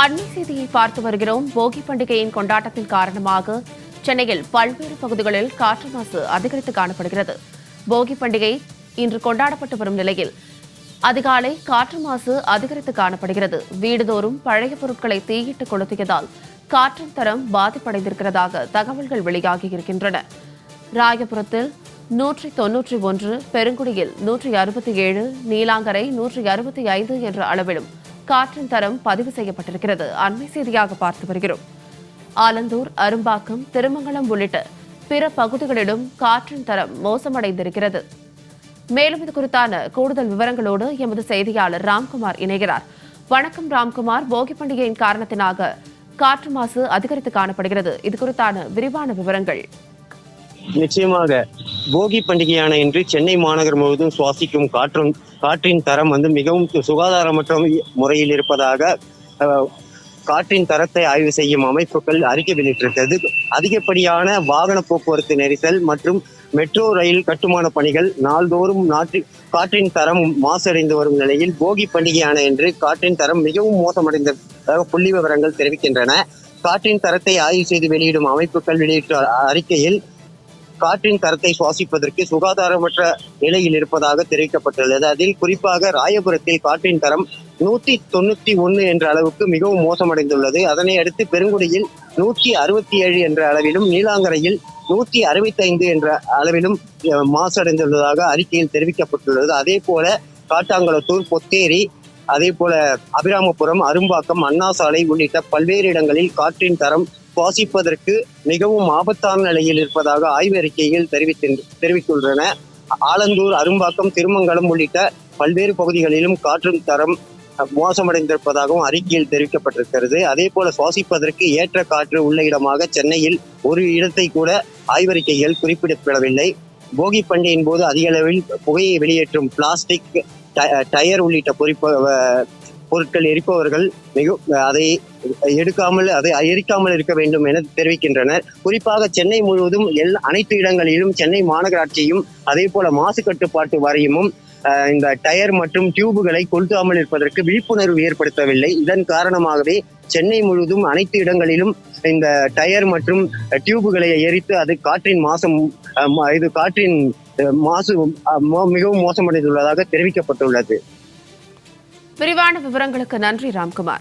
அண்மை செய்தியை பார்த்து வருகிறோம். போகி பண்டிகையின் கொண்டாட்டத்தின் காரணமாக சென்னையில் பல்வேறு பகுதிகளில் காற்று மாசு அதிகரித்து காணப்படுகிறது. போகி பண்டிகை இன்று கொண்டாடப்பட்டு வரும் நிலையில் அதிகாலை காற்று மாசு அதிகரித்து காணப்படுகிறது. வீடுதோறும் பழைய பொருட்களை தீயிட்டு கொளுத்தியதால் காற்றின் தரம் பாதிப்படைந்திருக்கிறதாக தகவல்கள் வெளியாகியிருக்கின்றன ராயபுரத்தில் நூற்றி தொன்னூற்றி ஒன்று பெருங்குடியில் நூற்றி அறுபத்தி ஏழு நீலாங்கரை நூற்றி அறுபத்தி ஐந்து என்ற அளவிலும் காற்றின் தரம் பதிவு செய்யப்பட்டிருக்கிறது. அண்மை செய்தியாக பார்த்து வருகிறோம். ஆலந்தூர் அரும்பாக்கம் திருமங்கலம் உள்ளிட்ட பிற பகுதிகளிலும் காற்றின் தரம் மோசமடைந்திருக்கிறது. மேலும் இது குறித்தான கூடுதல் விவரங்களோடு எமது செய்தியாளர் ராம்குமார் இணைகிறார். வணக்கம் ராம்குமார். போகி பண்டிகையின் காரணத்தினாக காற்று மாசு அதிகரித்து காணப்படுகிறது. இது குறித்தான விரிவான விவரங்கள். நிச்சயமாக போகி பண்டிகையான இன்று சென்னை மாநகர் முழுவதும் சுவாசிக்கும் காற்றும் காற்றின் தரம் வந்து மிகவும் சுகாதாரமற்ற முறையில் இருப்பதாக காற்றின் தரத்தை ஆய்வு செய்யும் அமைப்புகள் அறிக்கை வெளியிட்டிருக்கிறது. அதிகப்படியான வாகன போக்குவரத்து நெரிசல் மற்றும் மெட்ரோ ரயில் கட்டுமான பணிகள் நாள்தோறும் நாட்டு காற்றின் தரம் மாசடைந்து வரும் நிலையில் போகி பண்டிகையான என்று காற்றின் தரம் மிகவும் மோசமடைந்ததாக புள்ளி விவரங்கள் தெரிவிக்கின்றன. காற்றின் தரத்தை ஆய்வு செய்து வெளியிடும் அமைப்புகள் வெளியிட்ட அறிக்கையில் காற்றின் தரத்தை சுவாசிப்பதற்கு சுகாதாரமற்ற நிலையில் இருப்பதாக தெரிவிக்கப்பட்டுள்ளது. அதில் குறிப்பாக ராயபுரத்தில் காற்றின் தரம் நூத்தி தொண்ணூத்தி ஒன்னு என்ற அளவுக்கு மிகவும் மோசமடைந்துள்ளது. அதனை அடுத்து பெருங்குடியில் நூற்றி அறுபத்தி ஏழு என்ற அளவிலும் நீலாங்கரையில் நூற்றி அறுபத்தி ஐந்து என்ற அளவிலும் மாசடைந்துள்ளதாக அறிக்கையில் தெரிவிக்கப்பட்டுள்ளது. அதே போல காட்டாங்குளத்தூர் பொத்தேரி அதே போல அபிராமபுரம் அரும்பாக்கம் அண்ணா சாலை உள்ளிட்ட பல்வேறு இடங்களில் காற்றின் தரம் சுவாசிப்பதற்கு மிகவும் ஆபத்தான நிலையில் இருப்பதாக ஆய்வறிக்கைகள் தெரிவித்து தெரிவித்துள்ளன ஆலந்தூர் அரும்பாக்கம் திருமங்கலம் உள்ளிட்ட பல்வேறு பகுதிகளிலும் காற்றும் தரம் மோசமடைந்திருப்பதாகவும் அறிக்கையில் தெரிவிக்கப்பட்டிருக்கிறது. அதே போல சுவாசிப்பதற்கு ஏற்ற காற்று உள்ள இடமாக சென்னையில் ஒரு இடத்தை கூட ஆய்வறிக்கைகள் குறிப்பிடப்படவில்லை. போகி பண்டிகையின் போது அதிக அளவில் புகையை வெளியேற்றும் பிளாஸ்டிக் ட- டயர் உள்ளிட்ட பொறிப்ப பொருட்கள் எரிப்பவர்கள் மிக அதை எடுக்காமல் அதை எரிக்காமல் இருக்க வேண்டும் என தெரிவிக்கின்றனர். குறிப்பாக சென்னை முழுவதும் எல் அனைத்து இடங்களிலும் சென்னை மாநகராட்சியும் அதே போல மாசு கட்டுப்பாட்டு வாரியமும் இந்த டயர் மற்றும் டியூபுகளை கொளுத்தாமல் இருப்பதற்கு விழிப்புணர்வு ஏற்படுத்தவில்லை. இதன் காரணமாகவே சென்னை முழுவதும் அனைத்து இடங்களிலும் இந்த டயர் மற்றும் டியூபுகளை எரித்து அது காற்றின் மாசம் இது காற்றின் மாசு மோ- மிகவும் மோசமடைந்துள்ளதாக தெரிவிக்கப்பட்டுள்ளது. விரிவான விவரங்களுக்கு நன்றி ராம்குமார்.